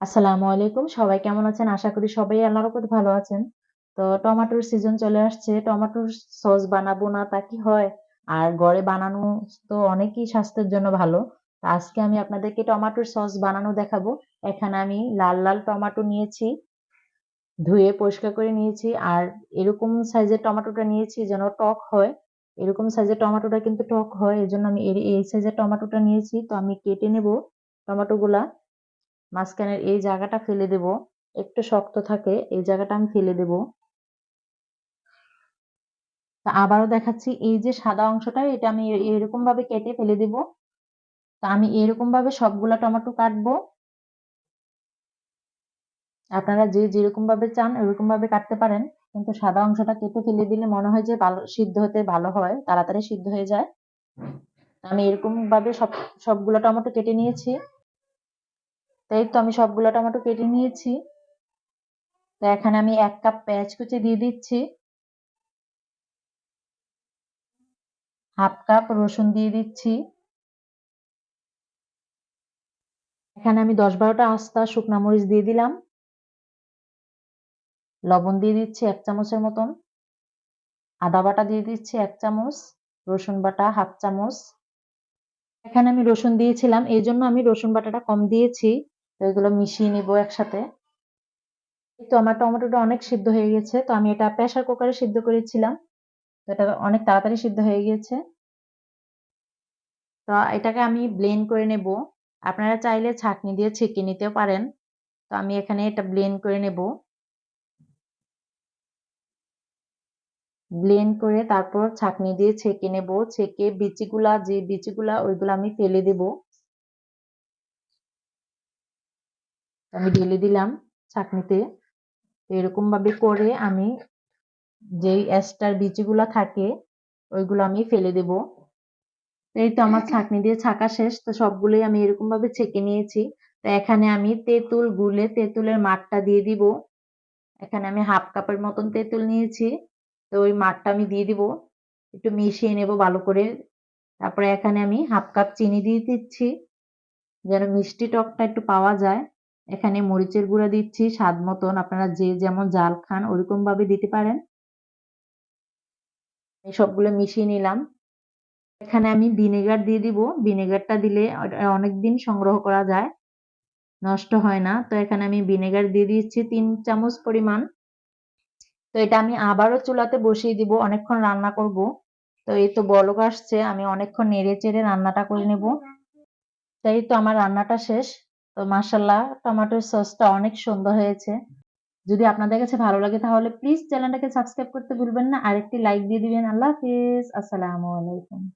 আসসালামু আলাইকুম। সবাই কেমন আছেন? আশা করি সবাই আল্লাহর রহমতে ভালো আছেন। তো টমেটোর সিজন চলে আসছে। টমেটোর সস বানাবো না তা কি হয়? আর ঘরে বানানো তো অনেকই স্বাস্থ্যের জন্য ভালো। আজকে আমি আপনাদেরকে টমেটোর সস বানানো দেখাবো। এখানে আমি লাল, লাল টমেটো নিয়েছি। ধুয়ে পরিষ্কার করে নিয়েছি। আর এরকম সাইজের টমেটোটা নিয়েছি যেন টক হয়। এরকম সাইজের টমেটোটা কিন্তু টক হয়। এজন্য আমি এই সাইজের টমেটোটা নিয়েছি। তো আমি কেটে নেব টমেটোগুলা। মাঝখানের এই জায়গাটা ফেলে দেব। একটু শক্ত থাকে এই জায়গাটা আমি ফেলে দেব। তা আবারও দেখাচ্ছি এই যে সাদা অংশটা এটা আমি এরকম ভাবে কেটে ফেলে দেব। তা আমি এরকম ভাবে সবগুলা টমেটো কাটবো। আপনারা যে যেরকম ভাবে চান ওরকম ভাবে কাটতে পারেন। কিন্তু সাদা অংশটা কেটে ফেলে দিলে মনে হয় যে ভালো সিদ্ধ হতে ভালো হয়, তাড়াতাড়ি সিদ্ধ হয়ে যায়। আমি এরকম ভাবে সব সবগুলো টমেটো কেটে নিয়েছি। তাই তো আমি সবগুলো টমেটো কেটে নিয়েছি। তো এখানে আমি এক কাপ পেঁয়াজ কুচি দিয়ে দিচ্ছি। হাফ কাপ রসুন দিয়ে দিচ্ছি। এখানে আমি দশ বারোটা আস্তা শুকনা মরিচ দিয়ে দিলাম। লবণ দিয়ে দিচ্ছি এক চামচের মতন। আদা বাটা দিয়ে দিচ্ছি এক চামচ। রসুন বাটা হাফ চামচ। এখানে আমি রসুন দিয়েছিলাম, এই জন্য আমি রসুন বাটাটা কম দিয়েছি। তো এগুলো মিশিয়ে নেব একসাথে। তো আমার টমেটোটা অনেক সিদ্ধ হয়ে গেছে। তো আমি এটা প্রেসার কুকারে সিদ্ধ করেছিলাম। তো এটা অনেক তাড়াতাড়ি সিদ্ধ হয়ে গিয়েছে। তো এটাকে আমি ব্লেন্ড করে নেব। আপনারা চাইলে ছাঁকনি দিয়ে ছেঁকে নিতেও পারেন। তো আমি এখানে এটা ব্লেন্ড করে নেব। ব্লেন্ড করে তারপর ছাঁকনি দিয়ে ছেঁকে নেব। ছেঁকে বিচিগুলা, যে বিচিগুলা, ওইগুলো আমি ফেলে দেব। আমি ঢেলে দিলাম ছাঁকনিতে। এরকম ভাবে করে আমি যেই এক্সট্রা বিচিগুলা থাকে, ওইগুলো আমি ফেলে দেব। এই তো আমার ছাঁকনি দিয়ে ছাঁকা শেষ, তো সবগুলোই আমি এরকম ভাবে ছেঁকে নিয়েছি। তো এখানে আমি তেঁতুল, গুলে তেঁতুলের মাঠটা দিয়ে দিব। এখানে আমি হাফ কাপের মতন তেঁতুল নিয়েছি, তো ওই মাঠটা আমি দিয়ে দিব। একটু মিশিয়ে নেব ভালো করে। তারপরে এখানে আমি হাফ কাপ চিনি দিয়ে দিচ্ছি, যেন মিষ্টি টকটা একটু পাওয়া যায়। এখানে মরিচের গুঁড়া দিচ্ছি, স্বাদ মতন। আপনারা যে যেমন জাল খান ওরকম ভাবে দিতে পারেন। এই সবগুলো মিশিয়ে নিলাম। এখানে আমি ভিনেগার দিয়ে দিব। ভিনেগারটা দিলে অনেকদিন সংগ্রহ করা যায়। নষ্ট হয় না। তো এখানে আমি ভিনেগার দিয়ে দিচ্ছি তিন চামচ পরিমাণ। তো এটা আমি আবারও চুলাতে বসিয়ে দিব। অনেকক্ষণ রান্না করব। তো এই তো বলক আসছে। আমি অনেকক্ষণ নেড়ে চেড়ে রান্নাটা করে নেব। তাই তো আমার রান্নাটা শেষ। তো মাসাল্লাহ টমেটোর সসটা অনেক সুন্দর হয়েছে। যদি আপনাদের কাছে ভালো লাগে তাহলে প্লিজ চ্যানেলটাকে সাবস্ক্রাইব করতে ভুলবেন না। আরেকটি লাইক দিয়ে দিবেন। আল্লাহ হাফিজ। আসসালামু আলাইকুম।